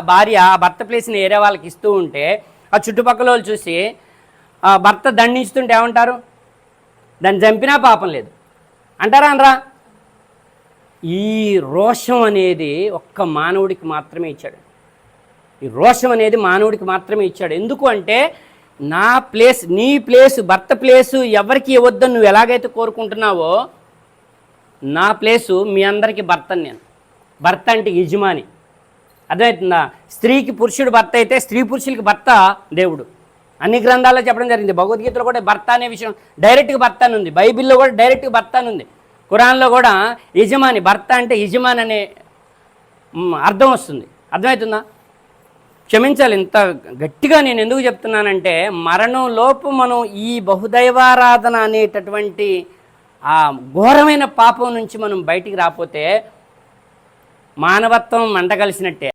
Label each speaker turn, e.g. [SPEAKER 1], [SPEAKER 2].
[SPEAKER 1] భార్య భర్త ప్లేస్ని వేరే వాళ్ళకి ఇస్తూ ఉంటే ఆ చుట్టుపక్కల వాళ్ళు చూసి ఆ భర్త దండించుతుంటే ఏమంటారు? దాన్ని చంపినా పాపం లేదు. అంటారా అనరా? ఈ రోషం అనేది ఒక్క మానవుడికి మాత్రమే ఇచ్చాడు. ఈ రోషం అనేది మానవుడికి మాత్రమే ఇచ్చాడు. ఎందుకు అంటే నా ప్లేస్ నీ ప్లేసు భర్త ప్లేసు ఎవరికి ఇవ్వద్దని నువ్వు ఎలాగైతే కోరుకుంటున్నావో నా ప్లేసు మీ అందరికీ భర్తని నేను. భర్త అంటే యజమాని. అర్థమవుతుందా? స్త్రీకి పురుషుడు భర్త అయితే స్త్రీ పురుషులకి భర్త దేవుడు. అన్ని గ్రంథాల్లో చెప్పడం జరిగింది. భగవద్గీతలో కూడా భర్త అనే విషయం డైరెక్ట్గా భర్త అని ఉంది. బైబిల్లో కూడా డైరెక్ట్గా భర్త అని ఉంది. కురాన్లో కూడా యజమాని భర్త అంటే యజమాని అనే అర్థం వస్తుంది. అర్థమవుతుందా? క్షమించాలి ఇంత గట్టిగా నేను ఎందుకు చెప్తున్నానంటే మరణంలోపు మనం ఈ బహుదైవారాధన అనేటటువంటి ఆ ఘోరమైన పాపం నుంచి మనం బయటికి రాకపోతే మానవత్వం మంట కలిసినట్టే.